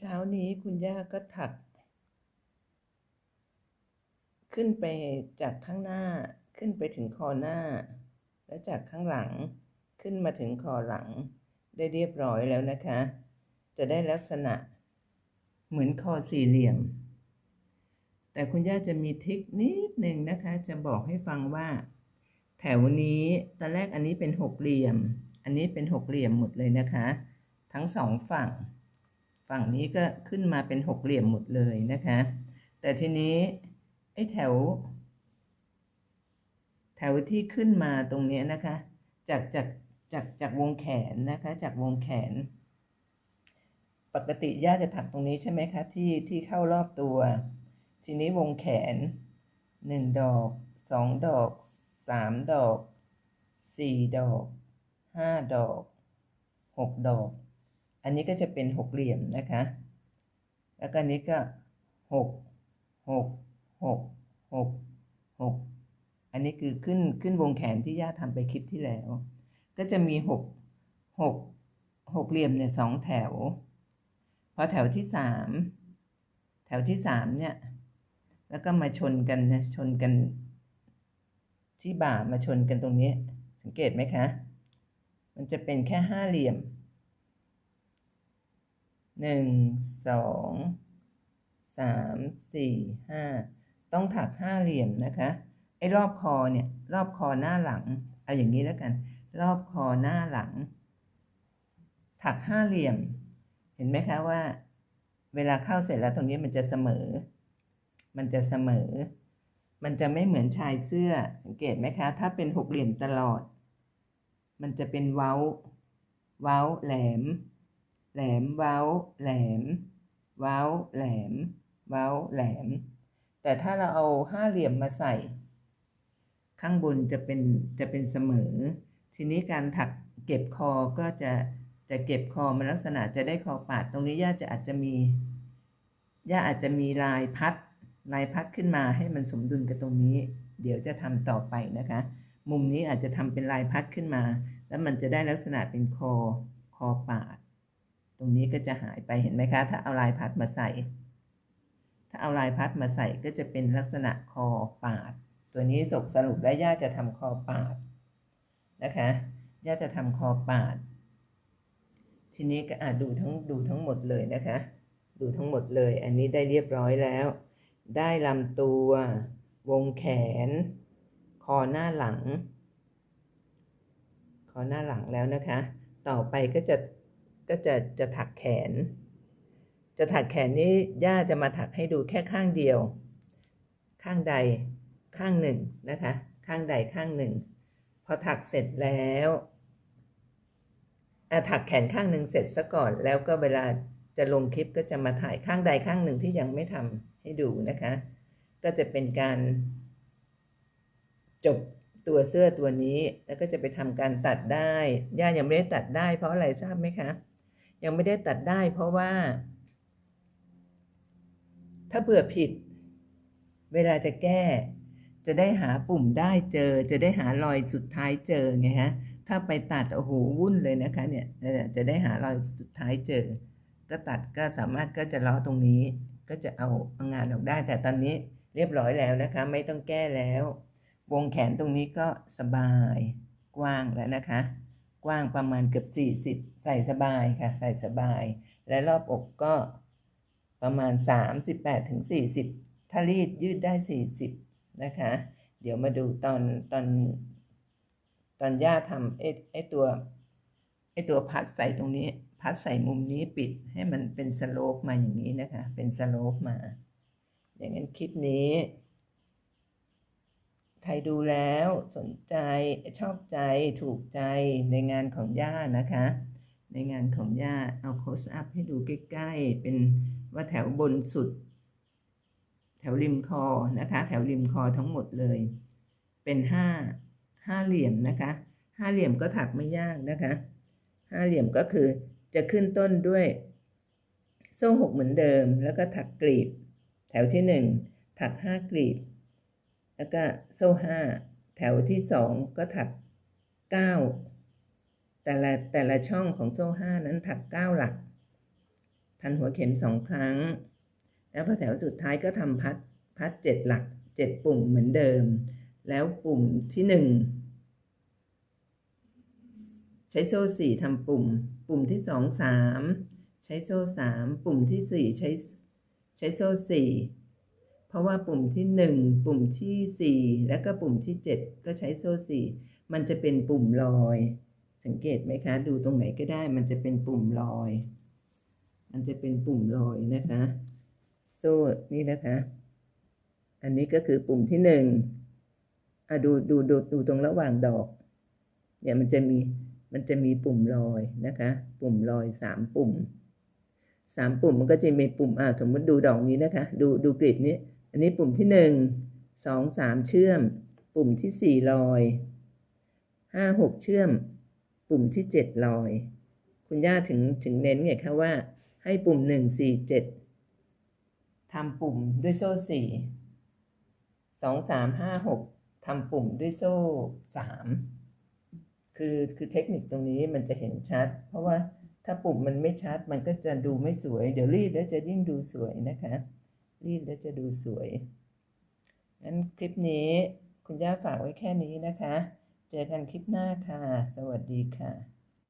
เช้านี้คุณย่าก็ถัก ขึ้นไปจากข้างหน้าขึ้นไปถึงคอหน้า แล้วจากข้างหลังขึ้นมาถึงคอหลัง ได้เรียบร้อยแล้วนะคะ จะได้ลักษณะเหมือนคอสี่เหลี่ยม แต่คุณย่าจะมีทิคนิดหนึ่งนะคะ จะบอกให้ฟังว่า แถวนี้ตอนแรกอันนี้เป็นหกเหลี่ยม อันนี้เป็นหกเหลี่ยมหมดเลยนะคะ ทั้งสองฝั่ง ฝั่งนี้ก็ขึ้นมาเป็นหกเหลี่ยมหมดเลยนะคะ แต่ทีนี้ไอ้แถว แถวที่ขึ้นมาตรงนี้นะคะ จากจากจากจากวงแขนนะคะ จากวงแขน ปกติย่าจะถักตรงนี้ใช่ไหมคะที่ที่เข้ารอบตัว ทีนี้วงแขนหนึ่งดอกสองดอกสามดอกสี่ดอกห้าดอกหกดอก อันนี้ก็จะเป็นหกเหลี่ยมนะคะ แล้วก็นนี้ก็หกหกหกหกหกอันนี้คือขึ้นขึ้นวงแขนที่ย่าทำไปคลิปที่แล้ว ก็จะมีหกหกหกเหลี่ยมเนี่ยสองแถว พอแถวที่สามแถวที่สามเนี่ย แล้วก็มาชนกันนะชนกันที่บ่ามาชนกันตรงนี้ สังเกตไหมคะ มันจะเป็นแค่ห้าเหลี่ยม หนึ่งสองสามสี่ห้าต้องถักห้าเหลี่ยมนะคะ ไอ้รอบคอเนี่ย รอบคอหน้าหลัง เอาอย่างนี้แล้วกัน รอบคอหน้าหลัง ถักห้าเหลี่ยม เห็นไหมคะว่า เวลาเข้าเสร็จแล้วตรงนี้มันจะเสมอ มันจะเสมอ มันจะไม่เหมือนชายเสื้อ สังเกตไหมคะ ถ้าเป็นหกเหลี่ยมตลอด มันจะเป็นเว้า เว้าแหลม แหลมเว้า แหลม เว้า แหลม เว้า แหลม แต่ถ้าเราเอาห้าเหลี่ยมมาใส่ ข้างบนจะเป็นจะเป็นเสมอ ทีนี้การถักเก็บคอก็จะจะเก็บคอมันลักษณะจะได้คอปาด ตรงนี้ย่าจะอาจจะมี ย่าอาจจะมีลายพัด ลายพัดขึ้นมาให้มันสมดุลกับตรงนี้ เดี๋ยวจะทำต่อไปนะคะ มุมนี้อาจจะทำเป็นลายพัดขึ้นมา แล้วมันจะได้ลักษณะเป็นคอ คอปาด ตรงนี้ก็จะหายไปเห็นไหมคะ ถ้าเอาลายพัดมาใส่ ถ้าเอาลายพัดมาใส่ก็จะเป็นลักษณะคอปาด ตัวนี้สกสรุปแล้ย่าจะทำคอปาดนะคะย่าจะทำคอปาด ทีนี้ก็อาจดูทั้งดูทั้งหมดเลยนะคะ ดูทั้งหมดเลย อันนี้ได้เรียบร้อยแล้ว ได้ลำตัว วงแขน คอหน้าหลัง คอหน้าหลังแล้วนะคะ ต่อไปก็จะ ก็จะจะถักแขน จะถักแขนนี้ย่าจะมาถักให้ดูแค่ข้างเดียว ข้างใดข้างหนึ่งนะคะ ข้างใดข้างหนึ่ง พอถักเสร็จแล้วถักแขนข้างหนึ่งเสร็จซะก่อน แล้วก็เวลาจะลงคลิปก็จะมาถ่ายข้างใดข้างหนึ่งที่ยังไม่ทำให้ดูนะคะ ก็จะเป็นการจบตัวเสื้อตัวนี้แล้วก็จะไปทำการตัดได้ ย่ายังไม่ได้ตัดได้เพราะอะไรทราบไหมคะ ยังไม่ได้ตัดได้เพราะว่า ถ้าเบื่อผิด เวลาจะแก้ จะได้หาปุ่มได้เจอ จะได้หารอยสุดท้ายเจอไงฮะ ถ้าไปตัดโอ้โหวุ่นเลยนะคะเนี่ยจะได้หารอยสุดท้ายเจอ ก็ตัดก็สามารถก็จะล้อตรงนี้ ก็จะเอาเอางานออกได้ แต่ตอนนี้เรียบร้อยแล้วนะคะ ไม่ต้องแก้แล้ว วงแขนตรงนี้ก็สบายกว้างแล้วนะคะ กว้างประมาณเกือบ 40 ใส่สบายค่ะ ใส่สบาย และรอบอกก็ประมาณ 38ถึง40 ถ้ารีดยืดได้ 40 นะคะ เดี๋ยวมาดูตอนตอนตอนย่าทำไอ้ไอ้ตัวไอ้ตัวพัดใส่ตรงนี้ พัดใส่มุมนี้ปิดให้มันเป็นสโลปมาอย่างนี้นะคะ เป็นสโลปมา อย่างนั้นคลิปนี้ ใครดูแล้วสนใจชอบใจถูกใจในงานของย่านะคะ ในงานของย่าเอาโคสอัพให้ดูใกล้ๆ เป็นว่าแถวบนสุด แถวริมคอนะคะ แถวริมคอทั้งหมดเลย เป็นห้าห้าเหลี่ยมนะคะห้าเหลี่ยมก็ถักไม่ยากนะคะห้าเหลี่ยมก็คือจะขึ้นต้นด้วย โซ่หกเหมือนเดิม แล้วก็ถักกลีบ แถวที่หนึ่งถักห้ากลีบ แล้วก็โซ่ห้าแถวที่สองก็ถักเก้าแต่ละแต่ละช่องของโซ่ห้านั้นถักเก้าหลัก พันหัวเข็มสองครั้ง แล้วพอแถวสุดท้ายก็ทำพัดพัดเจ็ดหลักเจ็ดปุ่มเหมือนเดิม แล้วปุ่มที่หนึ่งใช้โซ่สี่ทำปุ่ม ปุ่มที่สองสามใช้โซ่สามปุ่มที่สี่ใช้ใช้โซ่สี่ เพราะว่าปุ่มที่หนึ่งปุ่มที่สี่แล้วก็ปุ่มที่เจ็ดก็ใช้โซ่สี่มันจะเป็นปุ่มลอย สังเกตไหมคะ ดูตรงไหนก็ได้ มันจะเป็นปุ่มลอย มันจะเป็นปุ่มลอยนะคะ โซ่นี่นะคะ อันนี้ก็คือปุ่มที่หนึ่งอะดูดูดูดูตรงระหว่างดอก เนี่ยมันจะมีมันจะมีปุ่มลอยนะคะ ปุ่มลอยสามปุ่มสามปุ่มมันก็จะมีปุ่มอ่าสมมติดูดอกนี้นะคะ ดูดูกลีบนี้ อันนี้ปุ่มที่หนึ่งสองสามเชื่อม ปุ่มที่สี่ลอยห้าหกเชื่อม ปุ่มที่เจ็ดลอย คุณย่าถึงถึงเน้นไงคะว่า ให้ปุ่มหนึ่งสี่เจ็ดทำปุ่มด้วยโซ่สี่สองสามห้าหกทำปุ่มด้วยโซ่สามคือคือเทคนิคตรงนี้มันจะเห็นชัด เพราะว่าถ้าปุ่มมันไม่ชัดมันก็จะดูไม่สวย เดี๋ยวรีดแล้วจะยิ่งดูสวยนะคะ รีดแล้วจะดูสวยงั้นคลิปนี้คุณย่าฝากไว้แค่นี้นะคะ เจอกันคลิปหน้าค่ะ สวัสดีค่ะ